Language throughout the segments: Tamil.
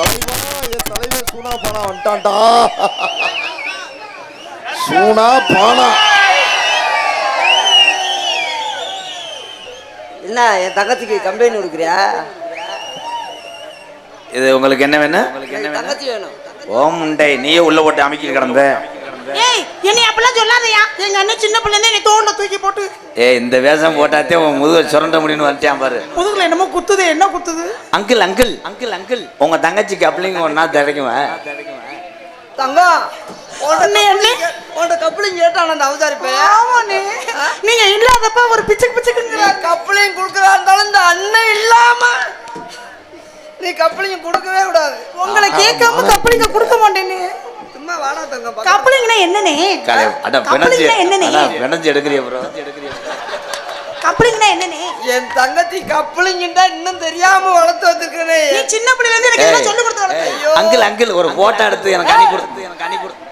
தலைவா என் தலைவன் சூனா பானா வந்துட்டான்டா. சூனா பானா. என்ன என் தங்கச்சிக்கு கம்பெனி கொடுக்குறியா? இது உங்களுக்கு என்ன வேணும்? எனக்கு தங்கச்சி வேணும்? ஓம் உண்டை நீயே உள்ள போட்டு அமைக்கி கிடந்த. ஏய் என்னை அப்படிலாம் சொல்லாதயா. எங்க அண்ணன் சின்ன பிள்ளை என்னை தோண்ட தூக்கி போட்டு ஏ இந்த வேஷம் போட்டாத்தே உன் முதுக சுரண்ட முடியும்னு வந்துட்டான் பாரு. முதுகுல என்னமோ குத்துது என்ன குத்துது? Uncle uncle. Uncle uncle. உங்க தங்கச்சிக்கு அப்படிங்க ஒன்னா திரைக்குவேன் தங்கம் அண்ணே, அண்ணே. உன்ட கப்பலிங் கேட்டான் அந்த அவதாரி பையன் ஆமாண்ணே நீங்க இல்லாதப்ப ஒரு பிச்சுக்கு பிச்சுக்குங்கிறாரு கப்பலிங் கொடுக்கறா இருந்தாலும் இந்த அண்ணன் இல்லாம நீ கப்பலிங் கொடுக்கவே கூடாது. உங்களை கேட்காம கப்பலிங்க கொடுக்க மாட்டேன்னு என்னனே என்னனே எடுக்கிறிய ப்ரோ என்னனே என் தங்கச்சி கப்பலிங்கிட்டா இன்னும் தெரியாம வளர்த்து வச்சிருக்கனே. நீ சின்ன பிள்ளைல இருந்து எனக்கு எல்லாம் சொல்லி கொடுத்து வளர்த்த. ஐயோ. அங்கிள் அங்கிள் ஒரு போட்டோ எடுத்து எனக்கு அணி கொடுத்து எனக்கு அணி கொடுத்து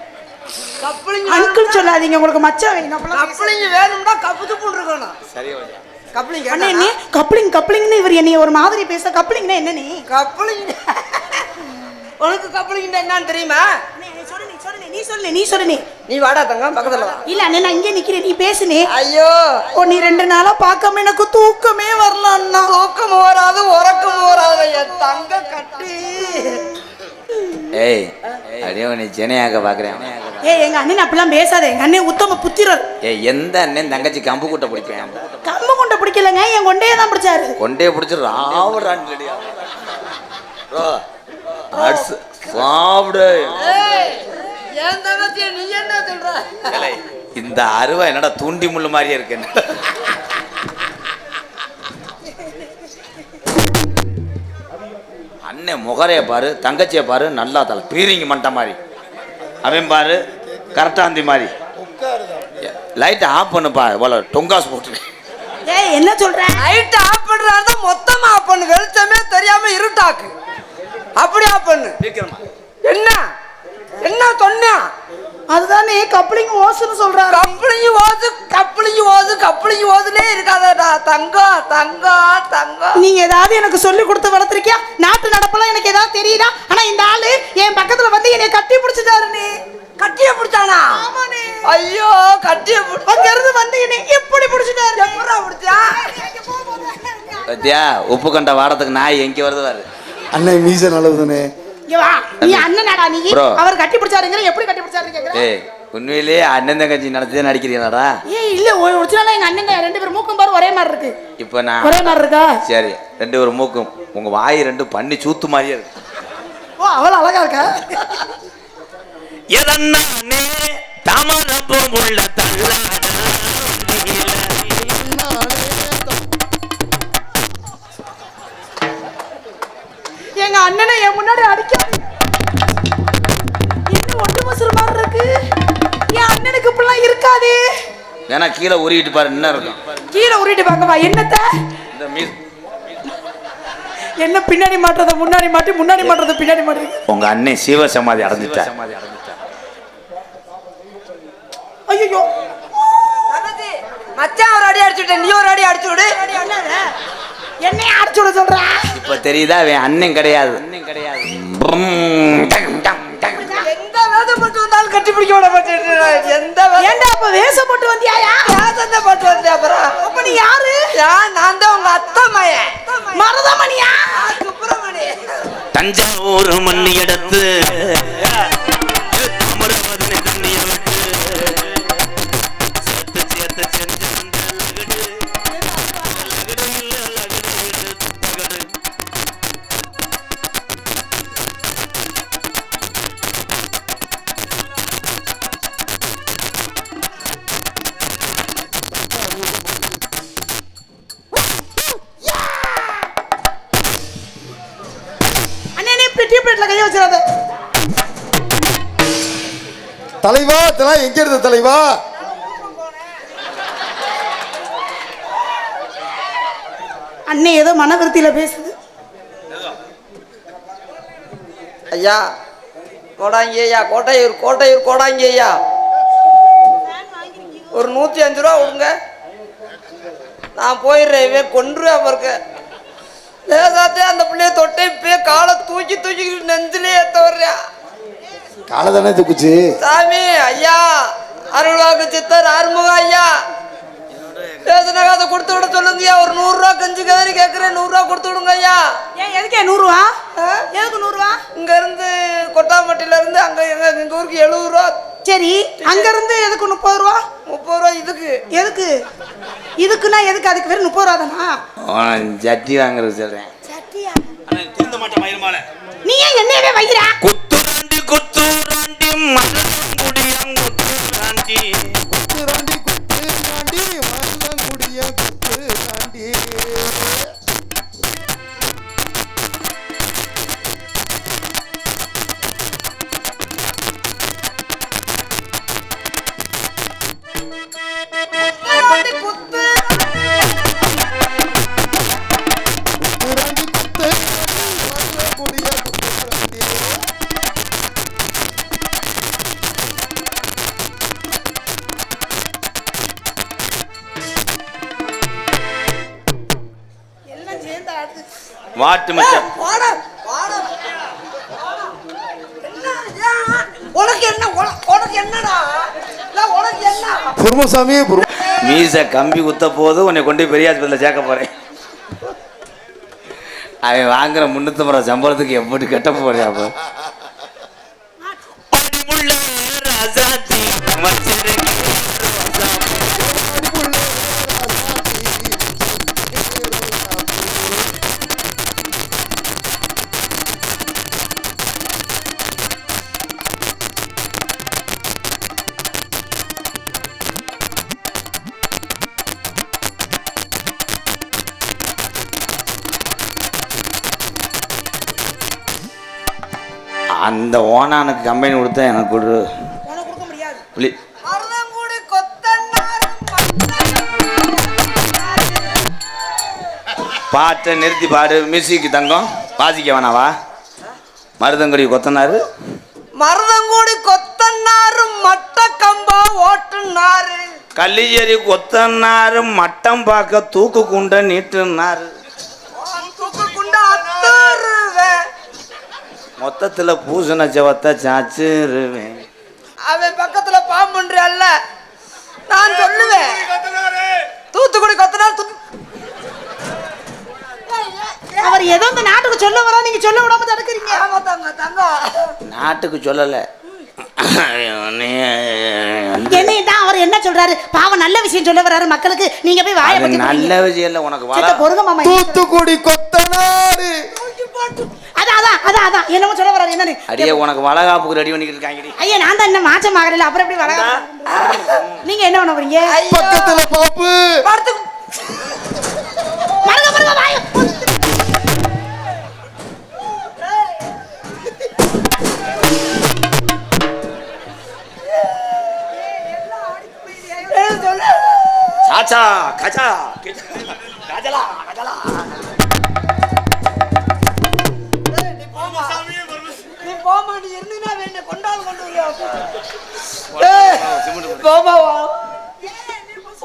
கப்பலிங் அங்கிள் சொல்லாதீங்க உங்களுக்கு மச்சான் வேணும். கப்பலிங் வேணும்னா கப்பு துப்பு இருக்கணும் சரியா அண்ணே நீ கப்ளிங் கப்ளிங்னு இவர் என்னைய ஒரு மாதிரி பேச கப்ளிங்னா என்ன நீ கப்பலிங் உனக்கு கப்பலிங்கிட்ட என்னன்னு தெரியுமா? நீ சொல்லு நீ சொல்லு நீ சொல்லு நீ சொல்லு நீ நீ வாடா தங்கம் பக்கத்துல வா. இல்ல அண்ணே நான் இங்கே நிக்கிறேன் நீ பேசுனே. ஐயோ. ஓ நீ ரெண்டு நாளா பார்க்காம எனக்கு தூக்கமே வரல அண்ணா. தூக்கம் வராது உறக்கம் வராது என் தங்க கட்டி. ஏய் அப்படியே நீ சென்னையாக்க பாக்குறேன். ஏய் எங்க அண்ணன் அப்படிலாம் பேசாத. எங்க அண்ணன் உத்தம புத்திரர். ஏய் எந்த அண்ணன் தங்கச்சி கம்பு கூட்ட பிடிப்பேன்? கம்பு கொண்ட பிடிக்கலங்க என் கொண்டையே தான் பிடிச்சாரு. கொண்டே பிடிச்சி ராவடான் ப்ரோ அட்ஸ் சாப்பிடு. ஏய், என் தங்கச்சி நீ என்ன சொல்ற? ஏலே, இந்த அருவா என்னடா தூண்டி முள்ளு மாதிரியே இருக்கு அண்ணன் முகரைய பாரு தங்கச்சியை பாரு நல்லா தலை பீரிங்க மண்டை மாதிரி. அவன் பாரு கரெக்டாந்தி மாதிரி. லைட்டை ஆஃப் பண்ணுப்பா இவ்வளோ டொங்காஸ் போட்டு ஏய் என்ன சொல்ற? லைட் ஆஃப் பண்றாருந்தா மொத்தமா ஆஃப் பண்ணு வெளிச்சமே தெரியாம இருட்டாக்கு. அப்படி ஆஃப் பண்ணு என்ன? என்ன சொன்னா அதுதானே கப்ளிங் ஓசுன்னு சொல்றாரு. கப்பலிங்க ஓது கப்பலிங்க ஓது கப்பலிங்க ஓதுலே இருக்காதடா. தங்கம் தங்கம் தங்கம் நீங்க ஏதாவது எனக்கு சொல்லி கொடுத்து வளர்த்துருக்கியா? நாட்டு நடப்பெல்லாம் எனக்கு ஏதாவது தெரியுதா? ஆனா இந்த ஆளு என் பக்கத்துல வந்து என்னை கட்டி பிடிச்சிட்டாரு நீ. கட்டிய பிடிச்சானா? ஆமாண்ணே. ஐயோ கட்டிய அங்க இருந்து வந்து என்னை எப்படி பிடிச்சிட்டாரு? எப்படா பிடிச்சா? பத்தியா உப்பு கண்ட வாடத்துக்கு நாய் எங்கே வருது பாரு. அண்ணே மீச நல்லதுதானே இங்க வா. நீ அண்ணனாடா நீ. அவர் கட்டி பிடிச்சாருங்கிற எப்படி கட்டி ஏய் உண்மையிலேயே அண்ணன் தங்கச்சி நடத்தி நடிக்கிறீங்களாடா? ஏய் இல்ல ஒரு ஒரிஜினலா எங்க அண்ணன் ரெண்டு பேரும் மூக்கும் பாரு ஒரே மாதிரி இருக்கு. இப்போ நான் ஒரே மாதிரி இருக்கா? சரி ரெண்டு ஒரு மூக்கும். உங்க வாய் ரெண்டு பண்ணி சூத்து மாதிரியே இருக்கு. ஓ அவ்வளவு அழகா இருக்கா? எதன்னானே தாமரப்பூம் உள்ள எங்க அண்ணனை என் முன்னாடி அடிக்காது என்ன ஒட்டு மசுறு மாதிரி இருக்கு? என் அண்ணனுக்கு இப்படிலாம் இருக்காதே. வேணா கீழே உருகிட்டு பாரு என்ன இருக்கும். கீழே உருட்டு பார்க்கவா என்னத்த? இந்த மீஸ் என்ன பின்னாடி மாட்டுறத முன்னாடி மாட்டி முன்னாடி மாட்டுறத பின்னாடி மாட்டுறீங்க உங்க அண்ணன் சிவ சமாதி அடைஞ்சிட்டா? ஐயோ மச்சான் ஒரு அடி அடிச்சு விட்டேன் நீ ஒரு அடி அடிச்சு விடு. என்னைய அடிச்சு விட சொல்ற? இப்ப தெரியுதா அவன் அண்ணன் கிடையாது. அண்ணன் கிடையாது. எந்த வேதப்பட்டு வந்தாலும் கட்டி பிடிக்க விட மாட்டேன் எந்த ஏன்டா அப்ப வேஷம் போட்டு வந்தியாயா? வேதத்தை பட்டு வந்தேன் அப்புறம்? அப்ப நீ யாரு? நான் தான் உங்க அத்தை மயன் மருதமணியா சுப்பிரமணி தஞ்சாவூர் மண்ணி எடுத்து வச்சிடாத தலைவா இதெல்லாம் எங்க இருந்த தலைவா? அண்ணே ஏதோ மனவிருத்தியில பேசுது. ஐயா கோடாங்கி ஐயா கோட்டையூர் கோட்டையூர் கோடாங்கி ஐயா ஒரு நூற்றி அஞ்சு ரூபா கொடுங்க. நான் போயிடுறேன் இவன் கொன்றுவேன் அவருக்கு. லேசாத்தே அந்த பிள்ளைய தொட்டை இப்பயே காலை தூக்கி தூக்கி நெஞ்சிலே ஏத்த வர்றியா காலை தானே தூக்குச்சு சாமி ஐயா அருள்வாக்கு சித்தர் ஆறுமுக ஐயா பேசுனாங்க அதை கொடுத்து விட சொல்லுங்கய்யா ஒரு நூறுரூவா கஞ்சி கதறி கேட்குறேன் நூறுரூவா கொடுத்து விடுங்க ஐயா ஏன் எதுக்கே நூறுரூவா எதுக்கு நூறுரூவா இங்க இருந்து கொட்டாம்பட்டியில இருந்து அங்க எங்க எங்க ஊருக்கு எழுபது ரூபா சரி அங்க இருந்து எதுக்கு முப்பது ரூபா? முப்பது ரூபா இதுக்கு. எதுக்கு? இதுக்குன்னா எதுக்கு? அதுக்கு வெறும் முப்பது ரூபா தானா? ஜட்டி வாங்குறது சொல்கிறேன் சட்டியா? திருந்த மாட்டேன் மயிர்மால நீ ஏன் என்னையவே வைக்கிறா குத்துராண்டி குத்துராண்டி மலங்குடியம் வாட்டு மச்சான்? உனக்கு என்ன உன- உனக்கு என்னடா? என்ன? மீச கம்பி குத்த போது உன்னை கொண்டு போய் பெரிய ஆஸ்பத்திரியில் சேர்க்க போறேன். அவன் வாங்குற முன்னூத்தம்பது ரூபா சம்பளத்துக்கு எப்படி கட்ட போறியா அப்போ? அந்த ஓனானுக்கு கம்பெனி கொடுத்தா எனக்கு கொத்தனார் பாட்டை நிறுத்தி பாடு. மியூசிக் தங்கம். வாசிக்க வேணாவா? மருதங்குடி கொத்தனாரு. மருதங்குடி கொத்தனாரு மட்ட கம்பா ஓட்டுனாரு. கல்லியரி கொத்தனாரு மட்டம் பார்க்க தூக்கு குண்ட நீட்டுனாரு. மொத்தத்தில் பூசண செவத்தை சாச்சிருவேன். அவன் பக்கத்துல பாம்புன்றியல்ல நான் சொல்லுவேன். தூத்துக்குடி கொத்தனார். அவர் ஏதோ இந்த நாட்டுக்கு சொல்ல வரா நீங்க சொல்ல விடாம தடுக்கிறீங்க. ஆமா தங்க தங்கம் நாட்டுக்கு சொல்லலை. என்னையும் தான் அவர் என்ன சொல்றாரு? பாவம் நல்ல விஷயம் சொல்ல வர்றாரு மக்களுக்கு. நீங்க போய் வாயை நல்ல விஷயம் இல்லை உனக்கு பொறுங்க மாமா. தூத்துக்குடி கொத்தனாரு. அதான் அதான் அதான் அதான். என்னமோ சொல்ல வர்றாரு என்னன்னு? அடியே உனக்கு வளகாப்புக்கு ரெடி பண்ணிக்கிட்டு இருக்காங்கடி. ஐயா நான் தான் இன்னும் மாற்றம் ஆகல அப்புறம் எப்படி வர நீங்க என்ன பண்ண போறீங்க? பக்கத்துல பாப்பு. மறக்க மறக்க வாய. சாச்சா கச்சா கிச்சா, கஜலா.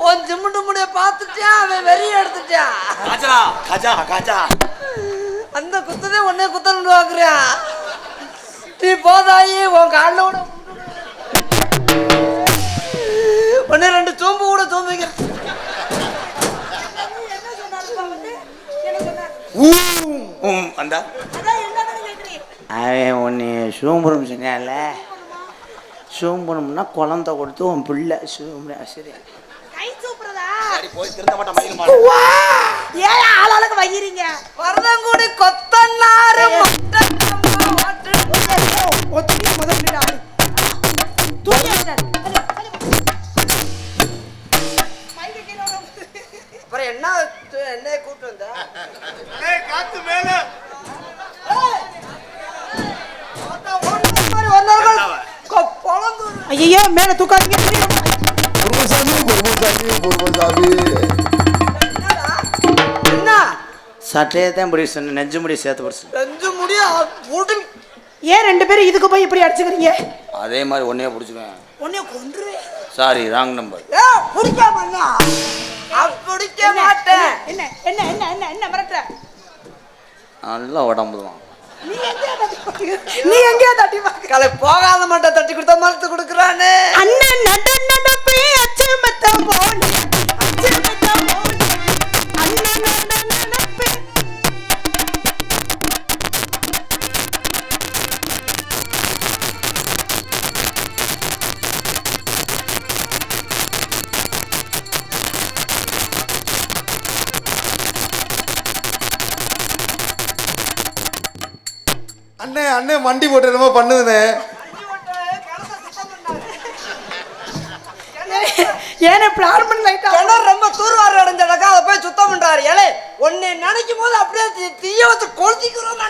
உன் சிமுண்டு முடிய பார்த்துட்டான் அவன் வெறிய எடுத்துட்டான் கஜலா கஜா கஜா அந்த. குத்ததே உன்னே குத்தன்னு வாக்குறியான் நீ போதாயி உன் காலில் கூட ஒன்னு ரெண்டு சோம்பு கூட சோம்பிக்க ஊம் வந்தா அவன் உன்னை சூம்பரம் சொன்னால சூம்பரம்னா குழந்த கொடுத்து உன் பிள்ளை. சூம்பரம் சரி. கை சூப்புறதா? போய் திருந்த மாட்டேன் ஏன் ஆளாளுக்கு வைக்கிறீங்க வரதங்குடி கொத்தன்னாரு சட்டையை தான் பிடி சொன்ன நெஞ்சு முடி சேர்த்து பிடிச்சு முடிய வீட்டு ஏன் ரெண்டு பேரும் இதுக்கு போய் இப்படி அடிச்சுக்கிறீங்க? அதே மாதிரி ஒன்னே பிடிச்சிக்குவேன் உன்னைய கொன்றுவேன். சாரி ராங் நம்பர் ஏ பிடிக்காம என்ன? பிடிக்க மாட்டேன். என்ன என்ன என்ன என்ன என்ன மிரட்டுற? நல்ல உடம்பு தான். நீ எங்கேயா தட்டி பார்க்க? நீ எங்கேயா தட்டி பார்க்க? கலை போகாத மட்டும் தட்டி கொடுத்தா மறுத்து கொடுக்குறானே மண்டி போட்டு என்னமோ பண்ணுதுண்ணே ஏனே பிளான் பண்ணி லைட்டா கிணறு ரொம்ப தூர்வாரி அடைஞ்சடக்கா அதை போய் சுத்தம் பண்றாரு. ஏலே உன்னை நினைக்கும் போது அப்படியே தீ- தீய வச்சு கொளுத்திக்கிறோம்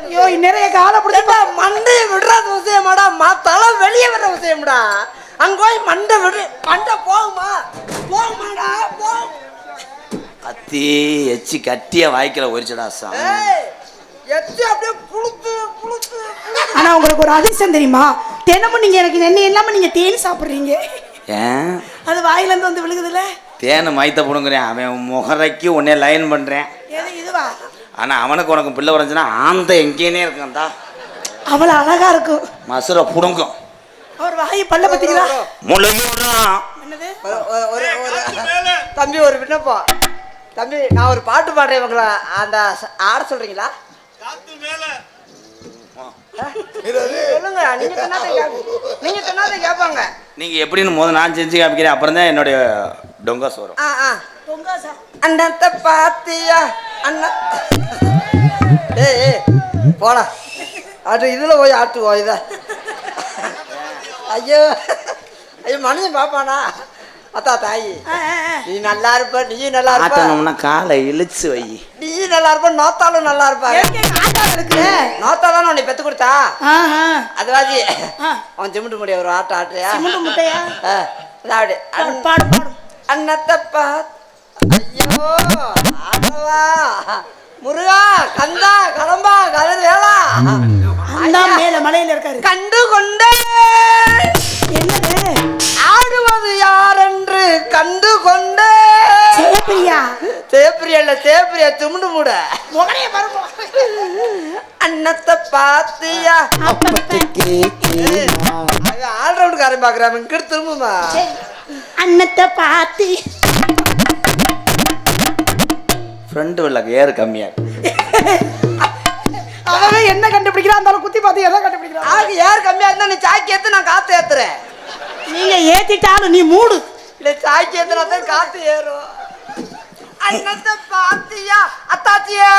ஐயோ என் காலை பிடிச்சி மண்டையை விடுறாத விஷயமாடா? மத்தளம் வெளியே வர்ற விஷயம்டா? அங்க போய் மண்டை விடு. மண்டை போகுமா? போகுமாடா? போகும் கத்தி எச்சி கட்டிய வாய்க்கல ஒரிச்சடா சாமி. ஏய் எத்தி அப்படியே புளுத்து புளுத்து. ஆனா உங்களுக்கு ஒரு அதிர்ஷ்டம் தெரியுமா? தினமும் நீங்க எனக்கு எண்ணெய் இல்லாம நீங்க தேன் சாப்பிடுறீங்க. ஏன்? அது வாயில இருந்து வந்து விழுகுதுல தேனை மைத்த புடுங்குறேன். அவன் முகரைக்கு உன்னை லைன் பண்ணுறேன் எது இதுவா? ஆனால் அவனுக்கு உனக்கு பிள்ளை வரைஞ்சுன்னா ஆந்த எங்கேனே இருக்கான்டா அவ்வளவு அழகா இருக்கும். மசுரை புடுங்கும். அவர் வாயை பல்ல பத்தீங்களா முழுமுறம் என்னது? ஒரு- ஒரு- ஒரு- ஒரு- தம்பி ஒரு விண்ணப்பம். தம்பி நான் ஒரு பாட்டு பாடுறேன் இவங்கள. அந்த ஆட சொல்றீங்களா? சொல்லுங்க நீங்க சொன்னாதான் கேப்ப- நீங்க சொன்னாதான் கேட்பாங்க நீங்கள் எப்படின்னு முதல் நான் செஞ்சு காமிக்கிறேன் அப்புறம் தான் என்னுடைய டொங்காஸ் வரும். ஆ ஆ. பொங்காசா அண்ணத்தை பாத்தியா? அண்ணா ஏய் ஏய் போடா. அது இதுல போய் ஆட்டுவோம் இத. ஐயோ ஐயோ மனுஷன் பாப்பானா? அத்தா தாயி. நீ நல்லா இருப்ப நீ நல்லா இருப்ப. காலை இழுச்சு வை. நீ நல்லா இருப்ப நோத்தாலும் நல்லா இருப்ப. ஆட்டா இருக்குல்ல நோத்தா தானே உன்னை பெத்து கொடுத்தா? அதுவாதி ஆ. அவன் சிமெண்ட் முடிய ஒரு ஆட்டம் ஆட்டுறியா? சிமெண்ட் முட்டையா? ஆ, அதாவது பாடு பாடு பாடு. அண்ணத்தை பாத் ஐயோ ஆடவா முருகா கந்தா கடம்பா கதிர் வேளா அந்த மேல மலையில இருக்காரு. கண்டு கொண்டே. என்னது? ஆடுவது யாரென்று கண்டு கொண்டே. சேப்பிரியா. சேப்பிரியா இல்ல சேப்பிரியா துமுண்டு மூட. முகனைய பாருங்க அண்ணத்தை பாத்தியா? ஆல்ரவுண்டுக்காரன் பாக்குறான். இங்கிட்டு திரும்புமா? அன்னத்தை பாத்தி. ஃப்ரெண்டு வில்லக்கு ஏறு கம்மியாக அவன் என்ன கண்டுபிடிக்கிறான்? அந்த குத்தி பாத்தி எதை கண்டுபிடிக்கிறான்? ஆகு யார் கம்மியா இருந்தா நீ சாக்கி ஏத்து நான் காத்து ஏத்துறேன். நீங்க ஏத்திட்டாலும் நீ மூடு. இல்ல சாக்கி ஏத்துனா தான் காத்து ஏறும். அண்ணத்தை பாத்தியா? அத்தாச்சியா?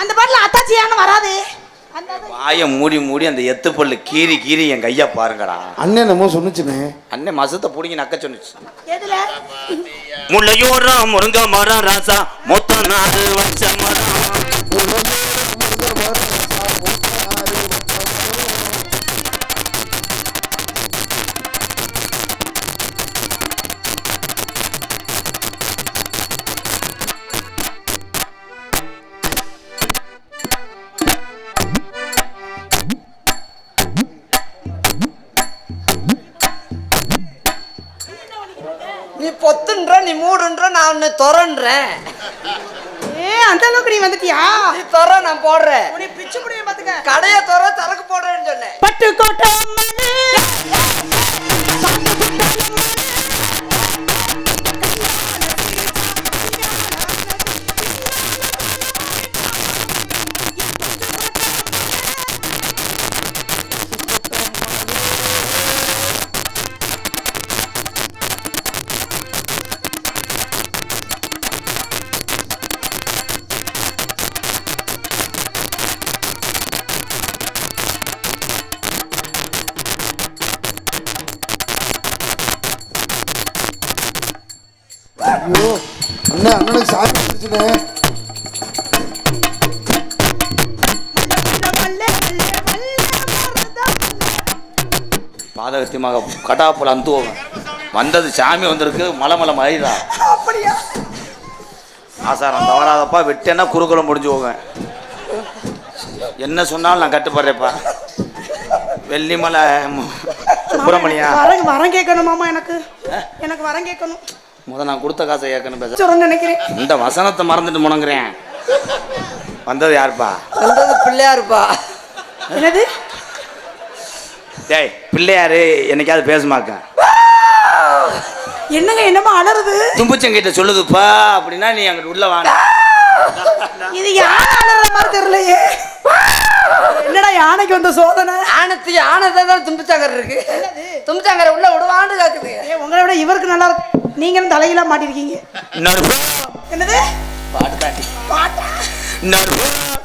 அந்த பாட்டுல அத்தாச்சியான்னு வராது. வாயை மூடி மூடி அந்த எத்து பல்லு கீறி கீறி என் கையை பாருங்கடா. அண்ணன் என்னமோ சொன்னுச்சுண்ணே அண்ணன் மசத்தை பிடிங்கி நக்க சொன்னுச்சு. எதுல? முள்ளையோரம் முருங்க மரம் ராசா மொத்த நாடு வச்ச மரம் நீ பொத்துன்ற நீ மூடுன்ற நான் உன்னை துறன்றேன். அந்த அளவுக்கு நீ வந்துட்டியா? நீ துற நான் போடுறேன். உன்னை பிச்சு முடிய பாத்துக்க. கடைய துற சரக்கு போடுறேன்னு சொன்னேன். பட்டு கோட்டை பாதகத்தியமாக கடாப்புல அந்துவோம் வந்தது சாமி வந்திருக்கு மலை மலை மழைதா அப்படியா? ஆசாரம் தவறாதப்பா விட்டேன்னா குறுக்குளம் முடிஞ்சு போவேன். என்ன சொன்னாலும் நான் கட்டுப்படுறேப்பா வெள்ளிமலை சுப்பிரமணியா? வரம் வரம் கேட்கணும் மாமா எனக்கு. எனக்கு வரம் கேட்கணும். முத நான் கொடுத்த காசை ஏற்கனவே பேச நினைக்கிறேன். இந்த வசனத்தை மறந்துட்டு முணங்குறேன். வந்தது யாருப்பா? வந்தது பிள்ளையாருப்பா. என்னது? டேய் பிள்ளையாரு என்னைக்காவது பேசுமாக்கா? என்னங்க என்னமோ அலறுது? தும்புச்சங்கிட்ட சொல்லுதுப்பா அப்படின்னா நீ அங்கிட்டு உள்ள வாங்க இது யானை அலற மாதிரி தெரியலையே? என்னடா யானைக்கு வந்த சோதனை? ஆனத்து ஆனை தான் தும்பிச்சாங்கர் இருக்கு. தும்பிச்சாங்கரை உள்ள விடுவான்னு கேக்குது. உங்களை விட இவருக்கு நல்லா இருக்கு. நீங்களும் தலையெல்லாம் மாட்டிருக்கீங்க. என்னது? பாட்டு தாண்டி. பாட்டா?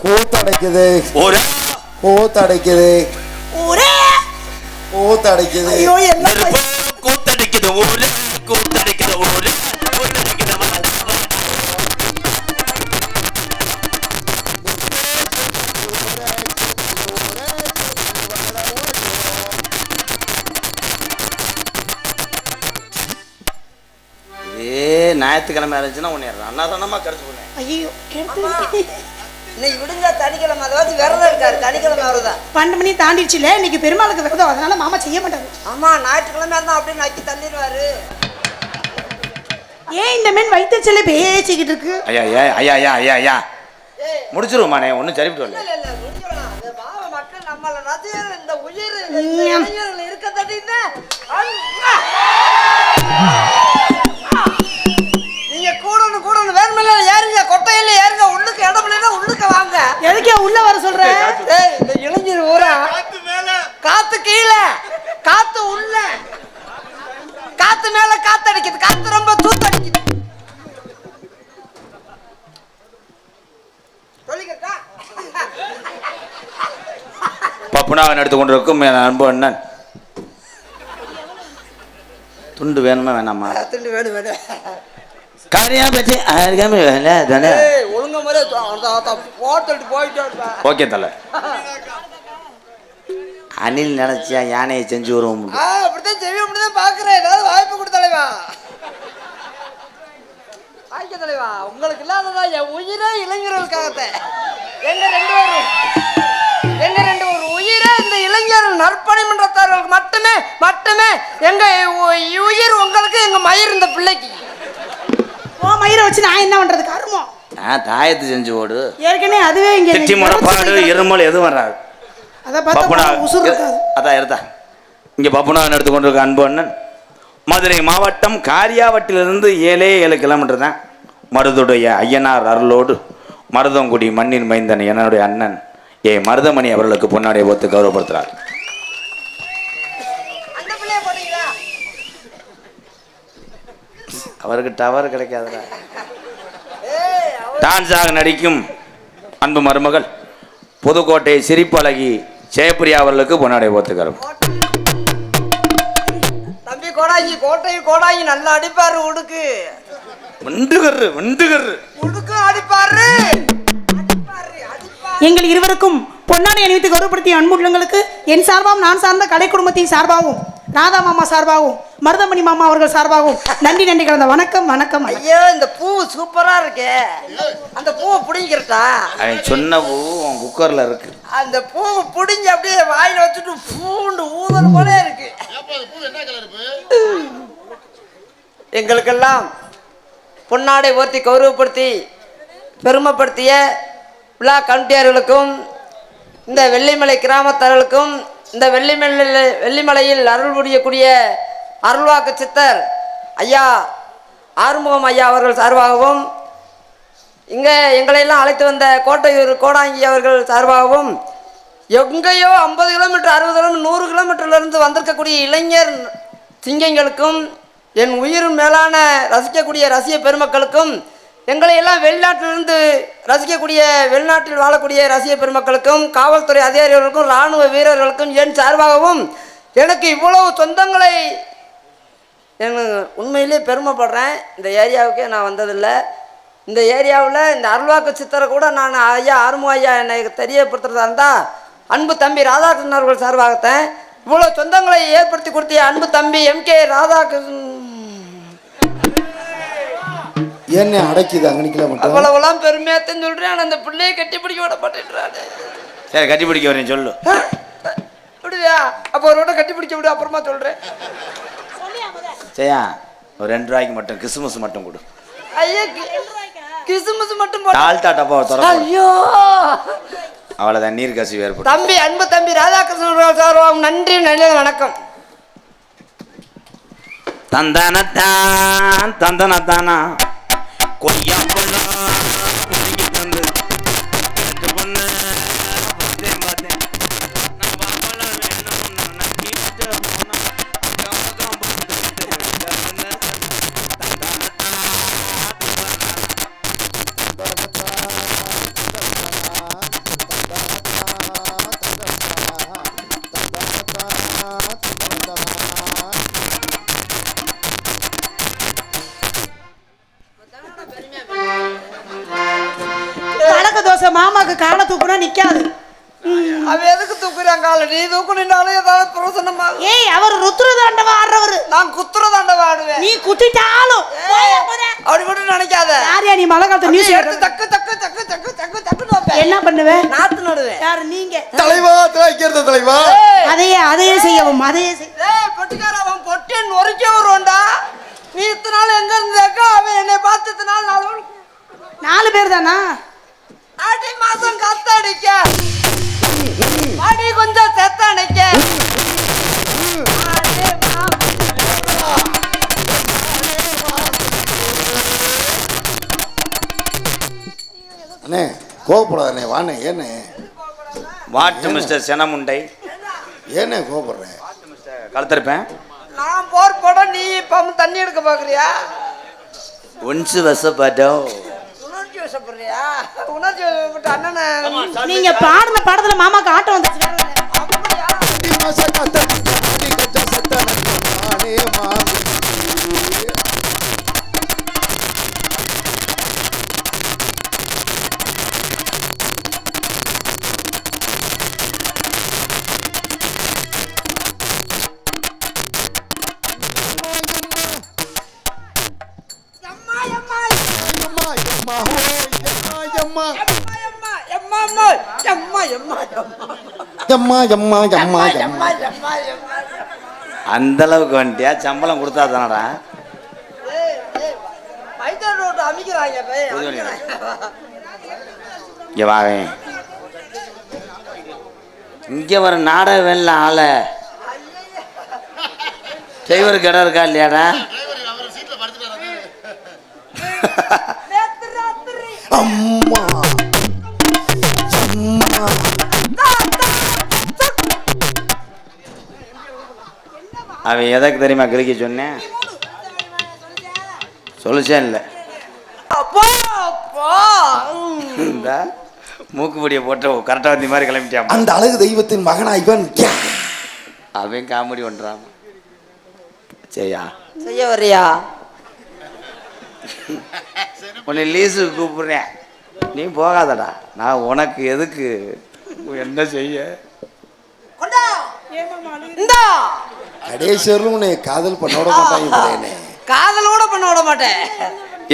கூத்தடைக்குது. ஒரு. கூத்தடைக்குது. ஒரே. கூத்தடைக்குது ஐயோ என்ன கூத்தடிக்குது ஒரு கூத்தடிக்குது ஒரு கூத்தடிக்குது ஒரு. இதே ஞாயிற்றுக்கிழமை இருந்துச்சுன்னா உன்னை அண்ணாதானமா கரைச்சு போனேன் ஐயோ இன்னைக்கு விடுங்க தனிக்கிழமை அதாவது விரதம் இருக்காரு தனிக்கிழமை அவர்தான். பன்னெண்டு மணி தாண்டிடுச்சுல இன்னைக்கு பெருமாளுக்கு விரதம் அதனால மாமா செய்ய மாட்டாரு. ஆமா ஞாயிற்றுக்கிழமை இருந்தா அப்படியே நக்கி தள்ளிடுவாரு. ஏன் இந்த மீன் வயிற்றுச்சல பேசிக்கிட்டு இருக்கு? ஐயா ஐயா ஐயா ஐயா ஐயா ஐயா. முடிச்சிருவோமாண்ணே ஒன்றும் சரிவிட்டு வரல. இல்ல இல்ல முடிக்கலாம் இந்த பாவ மக்கள் நம்மள ரசிகர் இந்த உயிர் இந்த இளைஞர்கள் இருக்க உள்ளுக்கு வாங்க? எதுக்கே உள்ள வர சொல்ற? ஏய் இந்த இளைஞர் ஊரா? காத்து கீழே. காத்து உள்ள. காத்து மேல காத்து அடிக்குது காத்து ரொம்ப தூத்து அடிக்குது பப்புனாவன் எடுத்து கொண்டிருக்கும் என் அன்பு அண்ணன். துண்டு வேணுமா வேணாமா? துண்டு வேணும் வேணும். காரியா பற்றி ஆயிருக்காம வேலை தானே? ஏய் ஒழுங்க மாதிரி போட்டுட்டு போயிட்டே இருப்பேன் ஓகே தலை. அணில் நினைச்சியா யானையை செஞ்சு வருவோம்? ஆ அப்படித்தான் செவி அப்படித்தான் பாக்குறேன். ஏதாவது வாய்ப்பு கொடு தலைவா? வாய்க்க தலைவா உங்களுக்கு இல்லாததா? என் உயிரே இளைஞர்களுக்காகத்தான் எங்க ரெண்டு பேரும் எங்க ரெண்டு ஒரு உயிரே இந்த இளைஞர் நற்பணி மன்றத்தார்களுக்கு மட்டுமே மட்டுமே. எங்க உயிர் உங்களுக்கு எங்க மயிர் இந்த பிள்ளைக்கு. ஓ மயிரை வச்சு நான் என்ன பண்றது கருமம் நான் தாயத்து செஞ்சு ஓடு ஏற்கனவே அதுவே இங்க திட்டி முடப்பாடு இருமல் எதுவும் வராது. அதை பப்புனா பார்த்தா இருக்காது. அதான் இருந்தா இங்கே பப்புனாவன் எடுத்து கொண்டிருக்க அன்பு அண்ணன். மதுரை மாவட்டம் காரியாவட்டிலிருந்து ஏழே ஏழு கிலோமீட்டர் தான். மருதுடைய ஐயனார் அருளோடு மருதங்குடி மண்ணின் மைந்தன் என்னுடைய அண்ணன். ஏ மருதமணி அவர்களுக்கு பொன்னாடியை ஒத்து கௌரவப்படுத்துறார் அந்த பிள்ளைய போட்டீங்களா அவருக்கு டவர் கிடைக்காதுடா. டான்ஸாக நடிக்கும் அன்பு மருமகள் புதுக்கோட்டை சிரிப்பழகி ஜெயப்பிரியா அவர்களுக்கு பொன்னாடை ஒத்துக்கிறோம் தம்பி கோடாங்கி கோட்டை கோடாங்கி நல்லா அடிப்பாரு உடுக்கு. வண்டுகரு வண்டுகரு உடுக்கு அடிப்பாரு. எங்கள் இருவருக்கும் பொன்னாடை அணிவித்து கௌரவப்படுத்திய அன்புள்ளங்களுக்கு என் சார்பாகவும் நான் சார்ந்த கலை குடும்பத்தின் சார்பாகவும் ராதா மாமா சார்பாகவும் மருதமணி மாமா அவர்கள் சார்பாகவும் நன்றி நன்றி கலந்த வணக்கம் வணக்கம். ஐயோ இந்த பூ சூப்பரா இருக்கே. அந்த பூவை புடிங்கிறட்டா அவன் சொன்ன பூ உன் குக்கரில் இருக்கு. அந்த பூவை புடிஞ்சு அப்படியே வாயில வச்சுட்டு பூண்டு ஊதல் போல இருக்கு. எங்களுக்கெல்லாம் பொன்னாடை ஓர்த்தி கௌரவப்படுத்தி பெருமைப்படுத்திய விழா கமிட்டியார்களுக்கும் இந்த வெள்ளிமலை கிராமத்தார்களுக்கும் இந்த வெள்ளிமலை வெள்ளிமலையில் அருள் புரியக்கூடிய அருள்வாக்கு சித்தர் ஐயா ஆறுமுகம் ஐயா அவர்கள் சார்பாகவும் இங்கே எங்களையெல்லாம் அழைத்து வந்த கோட்டையூர் கோடாங்கி அவர்கள் சார்பாகவும் எங்கேயோ ஐம்பது கிலோமீட்டர் அறுபது கிலோமீட்டர் நூறு கிலோமீட்டர்லேருந்து வந்திருக்கக்கூடிய இளைஞர் சிங்கங்களுக்கும் என் உயிர் மேலான ரசிக்கக்கூடிய ரசிக பெருமக்களுக்கும் எங்களை எல்லாம் வெளிநாட்டிலிருந்து ரசிக்கக்கூடிய வெளிநாட்டில் வாழக்கூடிய ரசிக பெருமக்களுக்கும் காவல்துறை அதிகாரிகளுக்கும் இராணுவ வீரர்களுக்கும் என் சார்பாகவும் எனக்கு இவ்வளவு சொந்தங்களை எனக்கு உண்மையிலே பெருமைப்படுறேன். இந்த ஏரியாவுக்கே நான் வந்ததில்லை. இந்த ஏரியாவில் இந்த அருள்வாக்கு சித்தரை கூட நான் ஐயா ஆறுமுக ஐயா என்னை தெரியப்படுத்துறதா இருந்தால் அன்பு தம்பி ராதாகிருஷ்ணன் அவர்கள் சார்பாகத்தேன் இவ்வளோ சொந்தங்களை ஏற்படுத்தி கொடுத்திய அன்பு தம்பி எம் கே ராதாகிருஷ்ணன் என்ன அடைக்குது அங்கனிக்கல மட்டும்? அவ்வளவுலாம் பெருமையாத்தான் சொல்கிறேன் ஆனால் அந்த பிள்ளையை கட்டி பிடிக்க விட மாட்டேன்றாரு சரி கட்டி பிடிக்க வரேன் சொல்லு. அப்படியா அப்போ ஒரு விட கட்டி பிடிக்க விடு அப்புறமா சொல்கிறேன் சரியா? ஒரு ரெண்டு ரூபாய்க்கு மட்டும் கிறிஸ்மஸ் மட்டும் கொடு. ஐயா கி- கிசுமிசு மட்டும் டப்பாவை திறப்போம் ஐயோ! அவ்வளோதான் நீர் கசிவு ஏற்படும் தம்பி அன்பு தம்பி ராதாகிருஷ்ணன் சார்பாக நன்றி நல்ல வணக்கம். தந்தனத்தான் தந்தனத்தானா? கொய்யா பழம் தூக்குனா நிக்காது. அவ எதுக்கு தூக்குறாங்க கால? நீ தூக்குனாலும் ஏதாவது பிரசனமா ஏய் அவர் ருத்ரதாண்டவ ஆடுறவரு. நான் குத்துறதாண்ட வாடுவேன் நீ குத்திட்டாலும். அப்படி மட்டும் நினைக்காத. யாரையா நீ மழை காலத்து நியூஸ் எடுத்து தக்கு தக்கு தக்கு தக்கு தக்கு தக்குன்னு வைப்பேன் என்ன பண்ணுவேன் நாத்து நடுவேன். யாரு நீங்க? தலைவா திராய்க்கிறது தலைவா? அதையே அதையே செய்யவும் அதையே செய். ஏய் பொட்டிக்கார அவன் பொட்டை நொறுக்க வருவான்டா நீ இத்தனை நாள் எங்க இருந்தாக்கா? அவன் என்னை பார்த்து இத்தனை நாள் நான் நாலு பேர் தானா? ஆடி மாசம் கத்தடிக்க. அடி கொஞ்சம் செத்தடிக்க அண்ணே கோவப்படாதண்ணே வாண்ணே ஏண்ணே. வாட்டு மிஸ்டர் செனமுண்டை. ஏண்ணே கோவப்படுறேன். கழுத்திருப்பேன் நான் போர் போட நீ இப்போ தண்ணி எடுக்க பாக்குறியா? ஒன்சு வசப்பட்டோம் உணர்ச்சி வசப்படுறியா உணர்ச்சி அண்ணனை நீங்க பாடின பாடத்துல மாமாக்கு ஆட்டம் வந்துச்சு. ஒண்ணும் எம்மா எம்மா எம்மா எம்மா எம்மா. எம்மா எம்மா எம்மா எம்மா எம்மா அந்த அளவுக்கு வந்துட்டியா? சம்பளம் கொடுத்தா தானடா. இங்கே வாவேன் இங்கே. வர நாடக வெள்ள ஆள. டிரைவர் கடை இருக்கா இல்லையாடா? அவன் எதற்கு தெரியுமா கிழிக்க சொன்னேன் சொல்லிச்சேன் இல்லை. அப்பா அப்பா. ம். இந்த மூக்குப்பொடியை போட்டு கரெக்டாக வந்த மாதிரி கிளம்பிட்டான். அந்த அழகு தெய்வத்தின் மகனா இவன். அவன் காமெடி பண்ணுறான் சரியா? செய்ய வரியா உன்னை லீஸுக்கு கூப்பிடுறேன். நீ போகாதடா. நான் உனக்கு எதுக்கு? என்ன செய்ய? இந்தா. உன்னை காதல் பண்ண விட மாட்டாங்க காதலோட பண்ண விட மாட்டேன்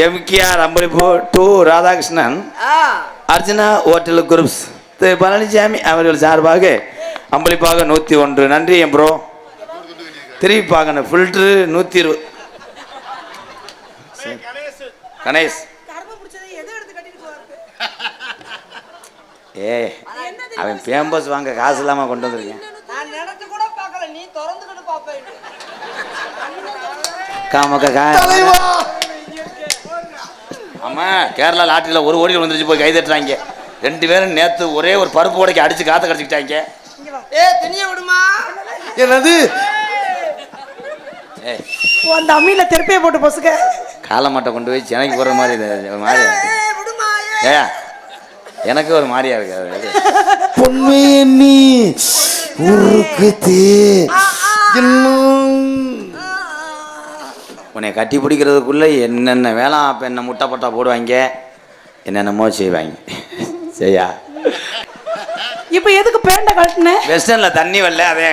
எம்கேஆர் அம்பளிப்பூ to Radhakrishnan ah. Archana hotel groups. திரு பழனிசாமி அவர்கள் சார்பாக அம்பளிப்பாக நூற்றி ஒன்று. நன்றி என் ப்ரோ திருப்பி பார்க்கணும். ஃபில்ட்ரு நூற்றி இருபது. கணேஷ். ஏ அவன் பேம்பஸ் வாங்க காசு இல்லாமல் கொண்டு வந்திருக்கேன். நீ திறந்துக்கிட்டு பாப்பேன் காமக்க கா தலைவா! ஆமா கேரளா லாட்டரியில் ஒரு கோடி வந்துருச்சு போய் கை தட்டுறாங்க ரெண்டு பேரும் நேற்று ஒரே ஒரு பருப்பு உடைக்க அடிச்சு காத்த கடிச்சிக்கிட்டாங்க. ஏ திணிய விடுமா? என்னது? ஏய் அந்த அம்மியில தெருப்பையை போட்டு பொசுக்க. காலை மாட்டை கொண்டு போய் சென்னைக்கு போகிற மாதிரி ஒரு மாதிரியா இருக்கு. ஏ விடுமா ஏ. ஏ எனக்கு ஒரு மாதிரியா இருக்கு. பொன்மே நீ. உருக்குது. உன்னை கட்டி பிடிக்கிறதுக்குள்ள என்னென்ன வேலை அப்போ என்ன முட்டை பட்டா போடுவாங்க? என்னென்னமோ செய்வாங்க. சரியா? இப்ப எதுக்கு பேண்ட கழட்டின? வெஸ்டர்னில் தண்ணி வரல அதே.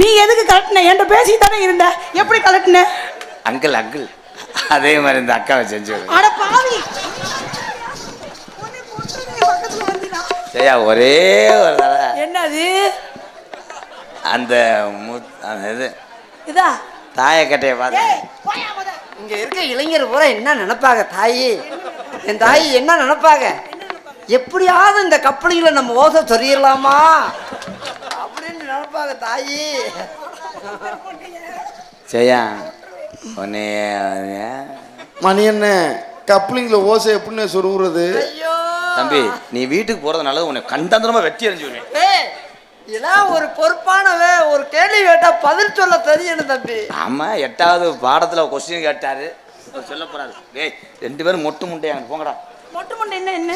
நீ எதுக்கு கழட்டின? என்கிட்ட பேசி தானே இருந்த. எப்படி கழட்டின? Uncle uncle. அதே மாதிரி இந்த அக்காவை செஞ்சு. அட பாவி உன்னை கொன்றுவேன் பக்கத்துல வந்தீனா. சரியா ஒரே ஒரு தடவை. என்னது? அந்த மு அந்த இது இதா? தாயக்கட்டையை பார்த்து. இங்க இருக்க இளைஞர் பூரா என்ன நினைப்பாங்க தாயி? என் தாய் என்ன நினைப்பாங்க? எப்படியாவது இந்த கப்பலிங்களை நம்ம ஓசை சொல்லிடலாமா அப்படின்னு நினைப்பாங்க தாயி. ஜெயா உன்னை மணி என்ன கப்ளிங்ல ஓசை எப்படின்னு சொருகுறது? ஐயோ தம்பி நீ வீட்டுக்கு போறது நல்லது உன்னை கண்டந்திரமா வெட்டி ஏய், இதெல்லாம் ஒரு பொறுப்பானவ ஒரு கேள்வி கேட்டா பதில் சொல்ல தெரியணும் தம்பி. ஆமா எட்டாவது பாடத்துல கொஸ்டின் கேட்டாரு. சொல்ல போறாரு டேய் ரெண்டு பேரும் மொட்டு முட்டையாங்க போங்கடா. மொட்டை மொட்டை என்ன என்ன?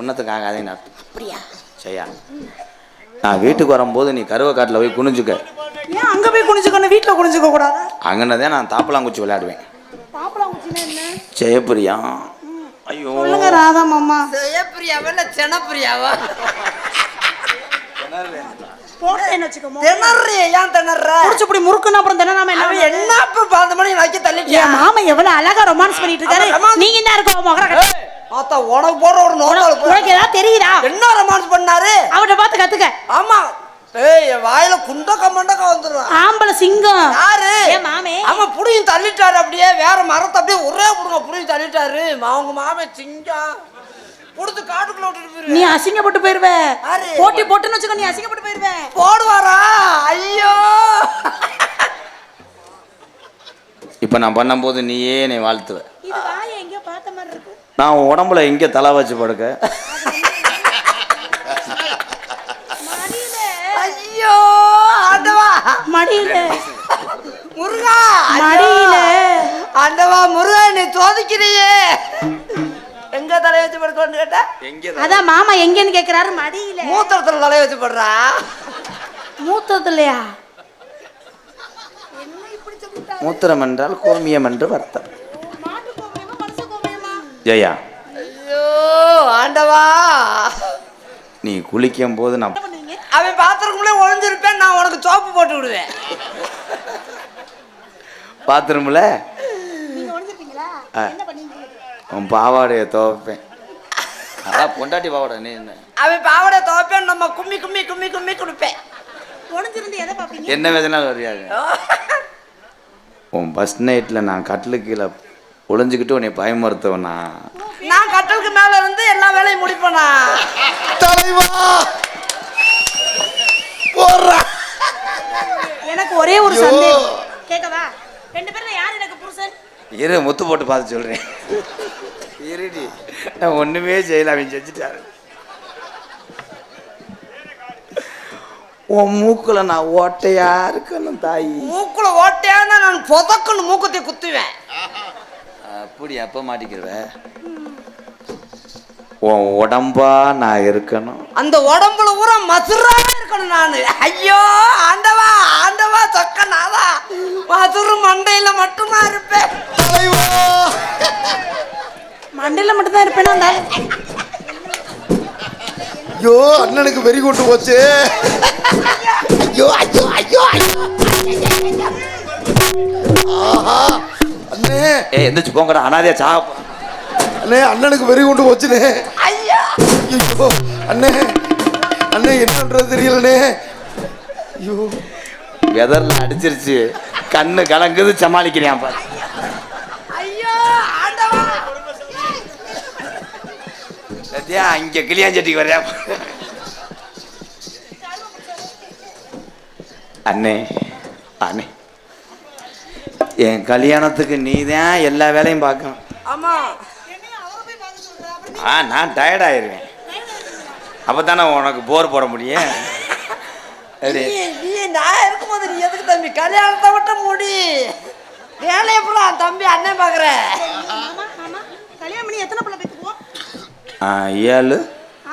உன்னத்துக்கு ஆகாதேன்னு அர்த்தம். அப்படியா? சரியா? நான் வீட்டுக்கு வரும்போது நீ கருவ காட்டில் போய் குனிஞ்சுக்க. ஏன் அங்க போய் குனிஞ்சுக்கணும் வீட்டுல குனிஞ்சுக்க கூடாது? அங்கனதே நான் தாப்பலாங்குச்சி விளையாடுவேன். பாப்பலாங்குச்சின்னா என்ன? ஜெயப்பிரியா. ஐயோ. சொல்லுங்க ராதா மாமா. ஜெயப்பிரியாவா இல்ல செனப்பிரியாவா போட்டேன்னு வச்சுக்கோ திணறி ஏன் திணற புடிச்சு இப்படி முறுக்குன்னா அப்புறம் தானே நாம என்ன என்ன இப்ப பத்து மணி என் மாமா எவ்வளவு அழகா ரொமான்ஸ் பண்ணிட்டு இருக்காரு. நீங்க என்ன இருக்கோ மகர ஆத்தா உனக்கு போடுற ஒரு நோட்டால் உனக்கு ஏதாவது தெரியுதா? என்ன ரொமான்ஸ் பண்ணாரு? அவட்ட பார்த்து கத்துக்க. ஆமா ஏய் என் வாயில குண்டக்க மண்டக்க வந்துடும் ஆம்பளை சிங்கம். யாரு? என் மாமே. அவன் புடியும் தள்ளிட்டாரு அப்படியே வேற மரத்தை அப்படியே ஒரே புடுங்க புடியும் தள்ளிட்டாரு. அவங்க மாமன் சிங்கம். புடுத்து காட்டுக்குள்ள விட்டுட்டு நீ அசிங்கப்பட்டு போயிருவ. யாரு? போட்டி போட்டுன்னு வச்சுக்கோ நீ அசிங்கப்பட்டு போயிருவ. போடுவாரா? ஐயோ. இப்போ நான் பண்ணும்போது நீயே என்னை வாழ்த்துவ. இது வாய எங்கேயோ பார்த்த மாதிரி இருக்கு. நான் உடம்புல எங்கே தலை வச்சு படுக்க மடியில ஐயோ ஆண்டவா மடியில. முருகா. மடியில. ஆண்டவா முருகா நீ சோதிக்கிறியே. எங்க தலைய வச்சு படுக்கணும்னு கேட்ட? எங்கே அதான் மாமா எங்கன்னு கேக்குறாரு மடியில. மூத்திரத்துல தலைய வச்சு படுறா. மூத்தது இல்லையா மூத்திரம் என்றால் கோமியம் என்று அர்த்தம். ஜெயா. ஐயோ ஆண்டவா. நீ குளிக்கும் போது நான் அவன் பாத்திரக்குள்ளே ஒளிஞ்சிருப்பேன் நான் உனக்கு சோப்பு போட்டு விடுவேன். பாத்ரூமில்? உன் பாவாடையை துவைப்பேன். அதான் பொண்டாட்டி பாவாடை நீ என்ன? அவன் பாவடை துவைப்பேன் நம்ம கும்மி கும்மி கும்மி கும்மி கொடுப்பேன். ஒளிஞ்சிருந்து எதை பாப்பீங்க என்ன வேதனாலும் வரியாது உன் பஸ் நைட்டில் நான் கட்டிலு கீழே ஒளிஞ்சுக்கிட்டு உன்னை பயமுறுத்துவனா? நான் கட்டலுக்கு மேல இருந்து எல்லா வேலையும் முடிப்பேனா? தலைவா! போடுறா! எனக்கு ஒரே ஒரு. சந்தேகம். கேட்கவா ரெண்டு பேர்ல யார் எனக்கு புருஷன்? இரு முத்து போட்டு பார்த்து சொல்கிறேன் இருடி. நான் ஒன்றுமே செய்யல அவன் செஞ்சுட்டாரு. உன் மூக்கில் நான் ஓட்டையா இருக்கணும் தாயி? மூக்குல ஓட்டையான நான் புதக்குன்னு மூக்கத்தை குத்துவேன். அப்படி அப்போ மாட்டிக்கிறவ உன் உடம்பா நான் இருக்கணும். அந்த உடம்புல பூரா மதுரா இருக்கணும் நானு. ஐயோ ஆண்டவா ஆண்டவா சொக்க நாதா. மதுரு மண்டையில மட்டும்தான் இருப்பேன். மண்டையில மட்டும் தான் இருப்பேனா அந்த. ஐயோ அண்ணனுக்கு வெறி கொண்டு போச்சு. ஐயோ ஐயோ ஐயோ ஐயோ. ஆஹா. அண்ணே. ஏ எந்திரிச்சு போங்கடா அனாதையா சா அண்ணே அண்ணனுக்கு வெறி கொண்டு போச்சுனே ஐயா. ஐயோ அண்ணே அண்ணே என்னன்றது தெரியலண்ணே. ஐயோ. வெதர்ல அடிச்சிருச்சு. கண்ணு கலங்குது சமாளிக்கிறேன் பாரு. ஐயோ ஆண்டவா. சத்யா இங்க கிளியாஞ்சட்டிக்கு வரையா அண்ணே அண்ணே. என் கல்யாணத்துக்கு நீ தான் எல்லா வேலையும் பார்க்கணும். ஆமா. ஆ நான் டயர்ட் ஆயிருவேன். அப்போ தானே உனக்கு போர் போட முடியும். அப்படி நீ நீ நான் இருக்கும்போது நீ எதுக்கு தம்பி? கல்யாணத்தை மட்டும் முடி. வேலையை பூரா தம்பி அண்ணன் மாமா கல்யாணம் பண்ணி எத்தனை பிள்ளை பெத்துக்குவோம் ஆ ஏழு.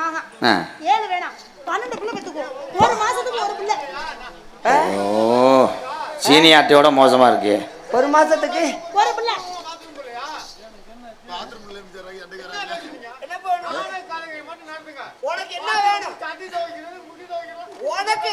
ஆஹா. ஆ. ஏழு வேணாம். பன்னெண்டு பிள்ளை பெத்துக்குவோம் ஒரு மாசத்துக்கு ஒரு பிள்ளை. ஓ சீனி ஆட்டையோட மோசமா இருக்கு. ஒரு மாசத்துக்கு? உனக்கு என்ன வேணும்? உனக்கு